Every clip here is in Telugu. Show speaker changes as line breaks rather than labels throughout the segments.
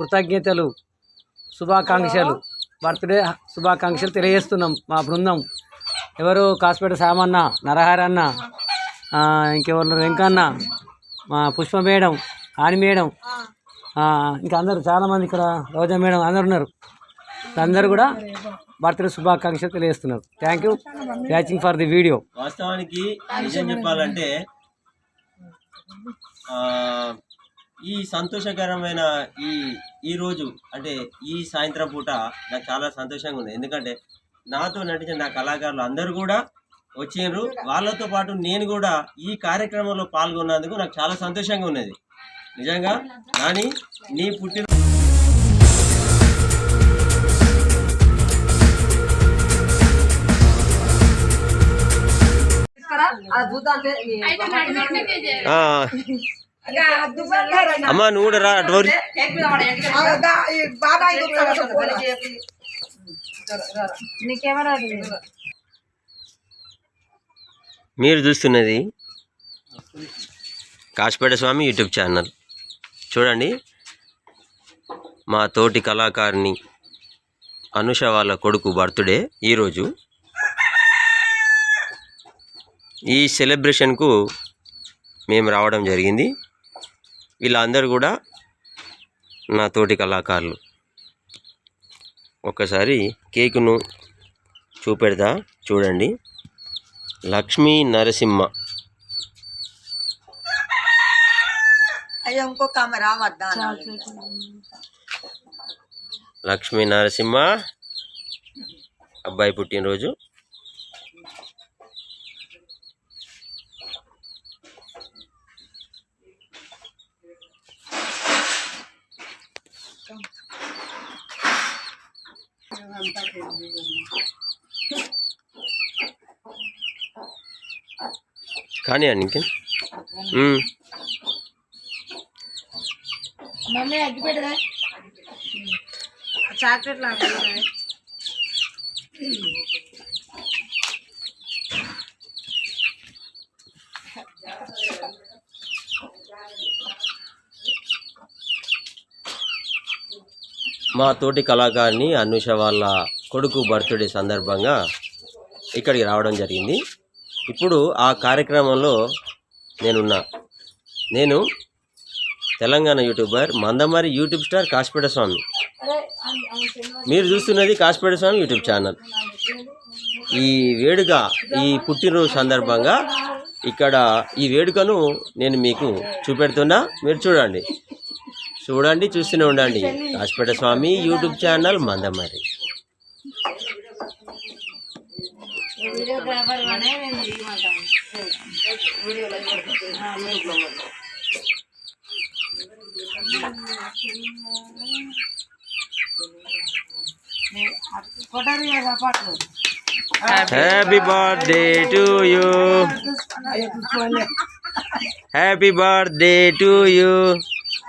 కృతజ్ఞతలు శుభాకాంక్షలు. బర్త్డే శుభాకాంక్షలు తెలియజేస్తున్నాం మా బృందం. ఎవరు కాసుపేట సామన్న నరహరన్న ఇంకెవరు వెంకన్న మా పుష్ప మేడం ఆని మేడం ఇంకా అందరూ చాలామంది ఇక్కడ రోజా మేడం అందరు ఉన్నారు. అందరు కూడా బర్త్డే శుభాకాంక్షలు తెలియజేస్తున్నారు. Thank you watching for the video
వాస్తవానికి నిజం చెప్పాలంటే ఈ సంతోషకరమైన ఈ ఈ రోజు అంటే ఈ సాయంత్రం పూట నాకు చాలా సంతోషంగా ఉంది. ఎందుకంటే నాతో నటించిన నా కళాకారులు అందరూ కూడా వచ్చిండ్రు. వాళ్ళతో పాటు నేను కూడా ఈ కార్యక్రమంలో పాల్గొన్నందుకు నాకు చాలా సంతోషంగా ఉన్నది. నిజంగా కానీ నీ పుట్టిన ఆ, అమ్మా నువ్వు కూడా రా. మీరు చూస్తున్నది కాశపేట స్వామి యూట్యూబ్ ఛానల్. చూడండి మా తోటి కళాకారిణి అనుష వాళ్ళ కొడుకు బర్త్డే ఈరోజు. ఈ సెలబ్రేషన్కు మేము రావడం జరిగింది. వీళ్ళందరూ కూడా నా తోటి కళాకారులు. ఒకసారి కేకును చూపెడతా చూడండి. లక్ష్మీ నరసింహ. లక్ష్మీ నరసింహ. అబ్బాయి పుట్టినరోజు. కానీ అండి ఇంకే.
మమ్మీ అగ్గి పెట్టదా చాక్లెట్ లాగా
మా తోటి కళాకారిని అనుష వాళ్ళ కొడుకు బర్త్డే సందర్భంగా ఇక్కడికి రావడం జరిగింది. ఇప్పుడు ఆ కార్యక్రమంలో నేనున్నా. నేను Telangana youtuber Mandamarri YouTube star Kashapeta Swamy. మీరు చూస్తున్నది కాశపేట స్వామి యూట్యూబ్ ఛానల్. ఈ వేడుక ఈ పుట్టినరోజు సందర్భంగా ఇక్కడ ఈ వేడుకను నేను మీకు చూపెడుతున్నా. మీరు చూడండి. చూడండి చూస్తూనే ఉండండి.
Kashapeta Swamy YouTube channel Mandamarri.
Happy birthday to you happy birthday to you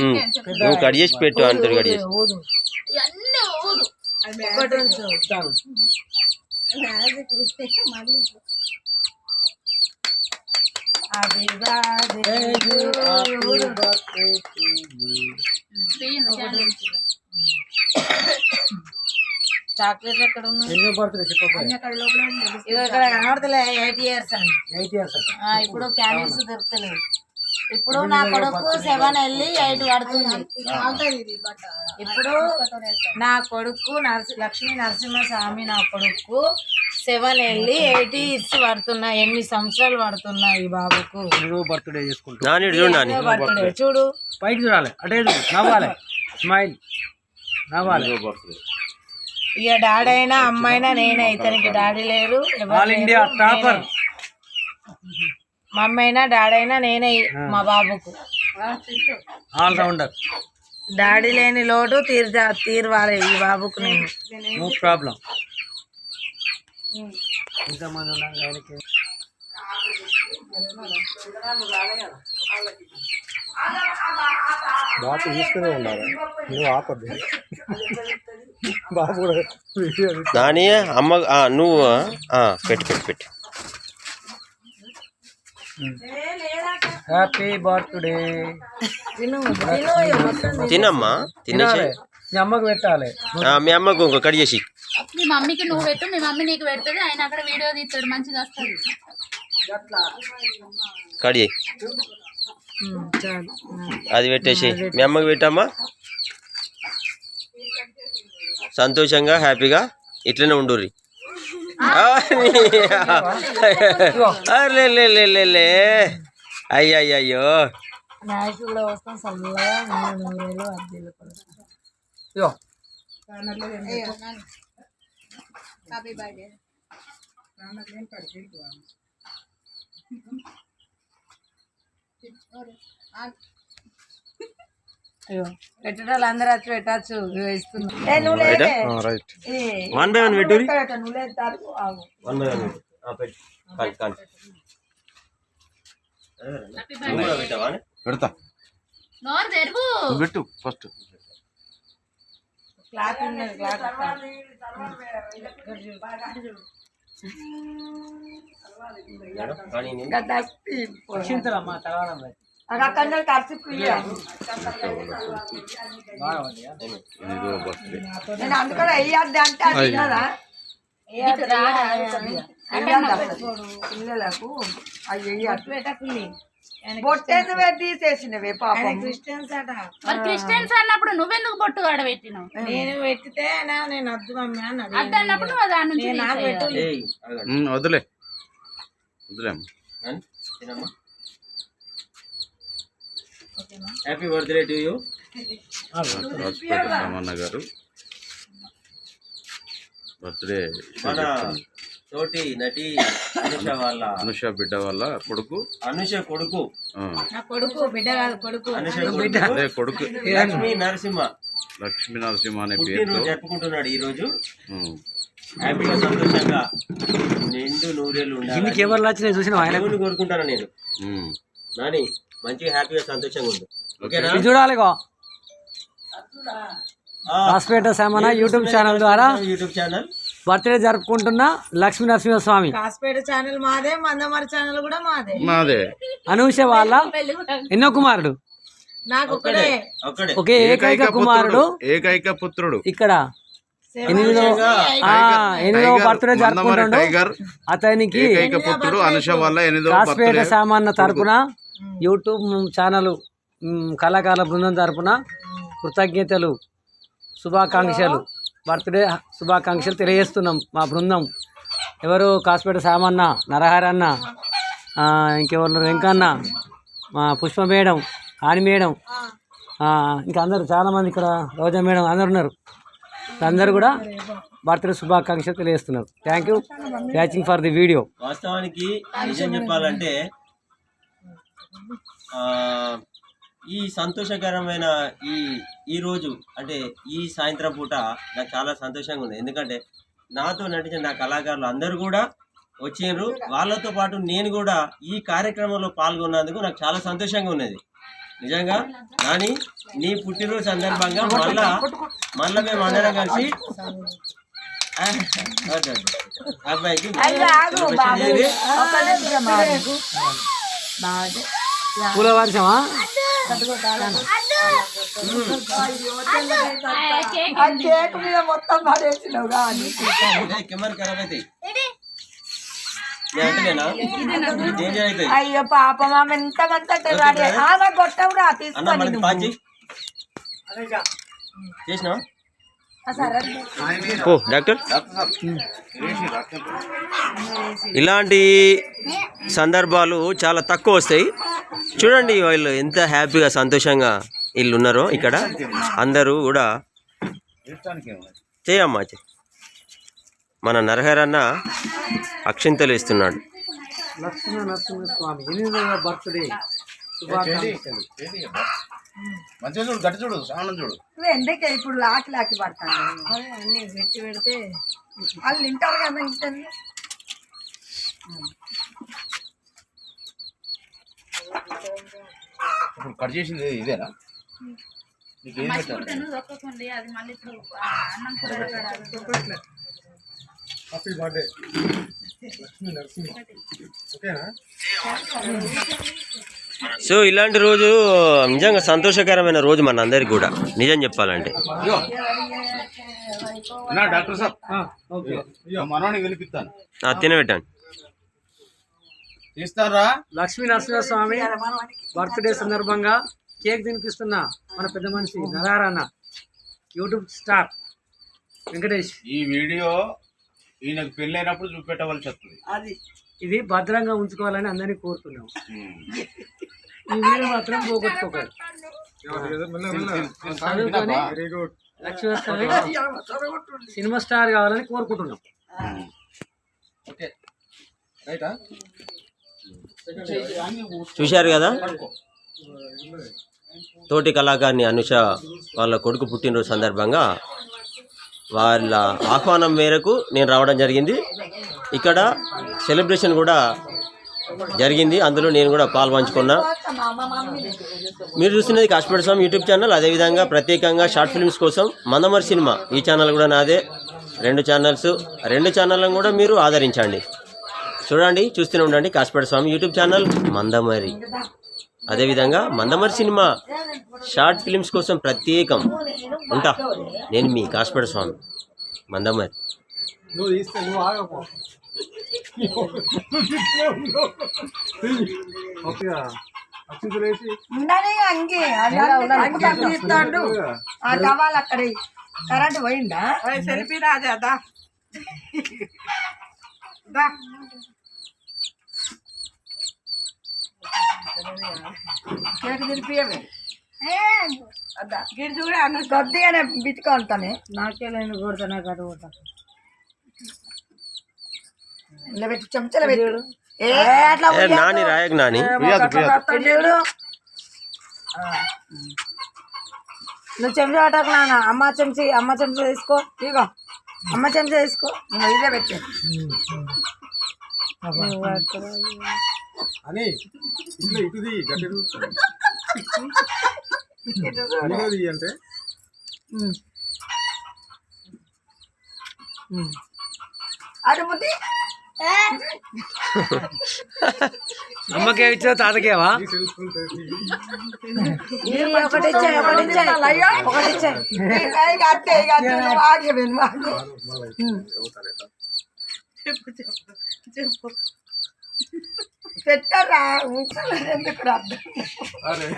నువ్వు కట్ చేసి పెట్టు అంటారు కట్ చేసి
ఒకటి ఉంచు. Happy birthday to you. Chocolate ఎక్కడ ఉన్నాయి
ఎన్నో బర్త్డే
ఇక్కడ కనబడతలే ఎయిట్ ఇయర్స్
ఎయిట్
ఆ, ఇప్పుడు క్యాండిల్స్ దొరుకుతలేవు. ఇప్పుడు నా కొడుకు సెవెన్ వెళ్ళి ఎయిట్ పడుతుంది. ఇప్పుడు నా కొడుకు నరసి లక్ష్మీ నరసింహస్వామి నా కొడుకు సెవెన్ వెళ్ళి ఎయిట్ ఇయర్స్ పడుతున్నాయి ఎన్ని సంవత్సరాలు పడుతున్నాయి ఈ బాబుకు?
బర్త్డే చేసుకుంటా
చూడు నాని.
బర్త్డే? చూడు.
పైకి చూడాలి. అటే నవ్వాలి. స్మైల్. నవ్వాలి.
ఇక డాడీ అయినా అమ్మాయినా నేనే ఇతనికి డాడీ లేరు
ఆల్ ఇండియా టాపర్.
మమ్మీ అయినా డాడీ అయినా నేనే మా బాబుకు.
ఆల్ రౌండర్
డాడీ లేని లోటు తీర్చా తీరవాలి ఈ బాబుకు నేను.
నో ప్రాబ్లం ఇంతమంది ఉన్నాం ఆయనకి
బాబు చూస్తూనే ఉండాలి. నువ్వు ఆపద్దు బాబు కూడా
నాని అమ్మ ఆ, నువ్వు ఆ, పెట్టు పెట్టు పెట్టు.
హ్యాపీ బర్త్డే
తినమ్మా తినేసి
మీ అమ్మకు పెట్టాలి.
ఆ, మీ అమ్మకు ఇంకో కట్ చేసి.
మీ మమ్మీకి నువ్వు పెట్టు మీ మమ్మీ నీకు పెడుతుంది ఆయన అక్కడ వీడియో తీస్తాడు మంచిగా వస్తుంది
కట్ చేయి. అది పెట్టేసి మీ అమ్మకి పెట్టమ్మా. సంతోషంగా హ్యాపీగా ఇట్లనే ఉండుర్రి. లే లే లే లే లే అయ్యయ్యో
మ్యాచ్ కూడా వస్తాం చల్లగా నూరు నూరేళ్ళు అద్దెలు కూడా
ఇగో
పెట్టేటోళ్ళు అందరూ వచ్చి పెట్టచ్చు
వన్ బై వన్
పెట్టు.
వన్ బై వన్
పెడతా. ఫస్ట్.
క్లాత్ ఉన్నది క్లాత్
చింతలమ్మా లేదు.
అక్కడ ఖర్చు నేను అందుకని వెయ్యద్దు అంటే అది కదా. పిల్లలకు అవి బొట్టేసి పెట్టి తీసేసినవే పాపం. క్రిస్టియన్స్ అట.
మరి క్రిస్టియన్స్ అన్నప్పుడు నువ్వెందుకు బొట్టు కాడ పెట్టినావు?
నేను పెట్టితే నేను వద్దు మమ్మీ అన్నది
అద్దు అన్నప్పుడు నువ్వు దాని నుంచి
వదిలే
happy birthday to you
Rajapeta Samanna garu birthday
మన తోటి నటి అనుష వాళ్ళ
అనుష బిడ్డ వల్ల కొడుకు.
అనుష కొడుకు.
కొడుకు బిడ్డ కాదు కొడుకు.
అనుష కొడుకు.
అదే కొడుకు.
లక్ష్మీ నరసింహ.
లక్ష్మీ నరసింహ అనే
పుట్టినరోజు జరుపుకుంటున్నాడు ఈ రోజు హ్యాపీగా సంతోషంగా నిండు నూరేళ్ళు ఉండాలి
కెమెరాలు వచ్చినాయి చూసిన ఆయన
కోరుకుంటాను నేను. నాని మంచిగా హ్యాపీగా సంతోషంగా ఉంది ఓకేనా
ఇది చూడాలి ఇగో.
ఆ,
హాస్పేట సామన యూట్యూబ్ ఛానల్ ద్వారా
యూట్యూబ్ ఛానల్
బర్త్డే జరుపుకుంటున్న లక్ష్మీ నరసింహస్వామి
కాసిపేట ఛానల్ మాదే మందమరి ఛానల్ కూడా మాదే.
మాదే.
అనూష వాళ్ళ ఎన్నో కుమారుడు?
నాకు
ఒకే ఏకైక కుమారుడు.
ఏకైక పుత్రుడు.
ఇక్కడ ఎనిమిదో ఆ, ఎనిమిదో బర్త్డే
మందమరి
జరుపుకుంటుండు.
టైగర్
అతనికి
ఏకైక పుత్రుడు అనుష వల్ల ఎనిమిదో
కాస్పేట సామాన్య తరపున యూట్యూబ్ ఛానల్ కళాకారుల బృందం తరపున కృతజ్ఞతలు శుభాకాంక్షలు బర్త్డే శుభాకాంక్షలు తెలియజేస్తున్నాం మా బృందం. ఎవరు కాస్పేట సామన్న నరహరన్న ఆ, ఇంకెవరు వెంకన్న మా పుష్ప మేడం ఆని మేడం ఆ, ఇంకా అందరు చాలామంది ఇక్కడ రోజా మేడం అందరు ఉన్నారు. అందరు కూడా బర్త్డే శుభాకాంక్షలు తెలియజేస్తున్నారు. Thank you watching for the video
వాస్తవానికి నిజం చెప్పాలంటే ఈ సంతోషకరమైన ఈ ఈ రోజు అంటే ఈ సాయంత్రం పూట నాకు చాలా సంతోషంగా ఉంది. ఎందుకంటే నాతో నటించిన నా కళాకారులు అందరూ కూడా వచ్చిండ్రు. వాళ్ళతో పాటు నేను కూడా ఈ కార్యక్రమంలో పాల్గొన్నందుకు నాకు చాలా సంతోషంగా ఉన్నది. నిజంగా కానీ నీ పుట్టినరోజు సందర్భంగా మళ్ళా మళ్ళా మేము అందరం కలిసి. అబ్బాయికి.
పూల వర్షమా?
కేక్
మీద మొత్తం పడేసినావు కానీ అయ్యో పాపం ఆమె ఎంత మంది రాడి? ఆమె గొట్టం రా
అన్న
తీసుకొని
మనకి పాస్ చేయి చేసినావా? ఓ డాక్టర్. ఇలాంటి సందర్భాలు చాలా తక్కువ వస్తాయి. చూడండి వీళ్ళు ఎంత హ్యాపీగా సంతోషంగా వీళ్ళు ఉన్నారో ఇక్కడ. అందరూ కూడా చేయమ్మా చెయ్. మన నరహరన్న అక్షింతలు ఇస్తున్నాడు.
లక్ష్మీ నరసింహస్వామి ఎనిమిదవ బర్త్డే. శుభాకాంక్షలు
మంచిగా చూడు గట్టి చూడు సామాన్ చూడు.
నువ్వు ఎందుకే ఇప్పుడు లాకి లాకి పడతాను.
అదే అన్ని పెట్టి పెడితే
వాళ్ళు తింటారు కదా ఇంకా
ఇప్పుడు కట్ చేసింది ఇదేనా? నీకు ఏం పెట్టాలి.
Happy birthday Lakshmi Narasimha. ఓకేనా?
సో ఇలాంటి రోజు నిజంగా సంతోషకరమైన రోజు మన అందరికి కూడా. నిజం చెప్పాలంటే.
డాక్టర్ సాబ్.
తినబెట్టండి
తీస్తారా
లక్ష్మీ నరసింహస్వామి బర్త్డే సందర్భంగా కేక్ తినిపిస్తున్న మన పెద్ద మనిషి నరారన్న యూట్యూబ్ స్టార్ వెంకటేష్.
ఈ వీడియో ఈయనకు పెళ్ళైనప్పుడు చూపెట్టవలసి వస్తుంది.
ఇది భద్రంగా ఉంచుకోవాలని అందరినీ కోరుతున్నాము ఈ వీడియో మాత్రం పోగొట్టుకోకండి. చదువుకొని సినిమా స్టార్ కావాలని కోరుకుంటున్నాం.
చూశారు కదా? తోటి కళాకారిణి అనుష వాళ్ళ కొడుకు పుట్టినరోజు సందర్భంగా వాళ్ళ ఆహ్వానం మేరకు నేను రావడం జరిగింది. ఇక్కడ సెలబ్రేషన్ కూడా జరిగింది. అందులో నేను కూడా పాల్పంచుకున్నా. మీరు చూస్తున్నది కాశ్మీర్ స్వామి యూట్యూబ్ ఛానల్. అదేవిధంగా ప్రత్యేకంగా షార్ట్ ఫిల్మ్స్ కోసం మందమర్ సినిమా ఈ ఛానల్ కూడా నాదే. రెండు ఛానల్స్. రెండు ఛానళ్ళను కూడా మీరు ఆదరించండి. చూడండి చూస్తూనే ఉండండి కాశ్మీర్ స్వామి యూట్యూబ్ ఛానల్ మందమరి. అదేవిధంగా మందమరి సినిమా షార్ట్ ఫిల్మ్స్ కోసం ప్రత్యేకం. ఉంటా నేను మీ కాశ్మీర్ స్వామి మందమరి
కరెంట్ పోయిందా?
సెల్ఫీ రాజా దా దా
కేక్ తిరిపియవే.
గిడి చూడే అన్న
కొద్దిగానే బిట్టుకుంటానే
నాకే నేను కదా
ఇలా పెట్టి చెంచలు పెట్టు. ఏ అట్లా
ఏ, నాని రాయక్ నాని.
ఇటు చూడు.
నువ్వు చెంచా పట్టకు నాన్న. అమ్మ చెంచి అమ్మ చెంచా తీసుకో
ఇగో అమ్మ చెంచా తీసుకో నువ్వు ఇదే పెట్టు.
అని ఇట్లా ఇటుది గట్టి అంటే?
అమ్మకే ఇచ్చా తాతకేవా?
ఈ సెల్ ఫోన్
పెట్టరా? ఉంచలేదు ఎందుకు రా
అరే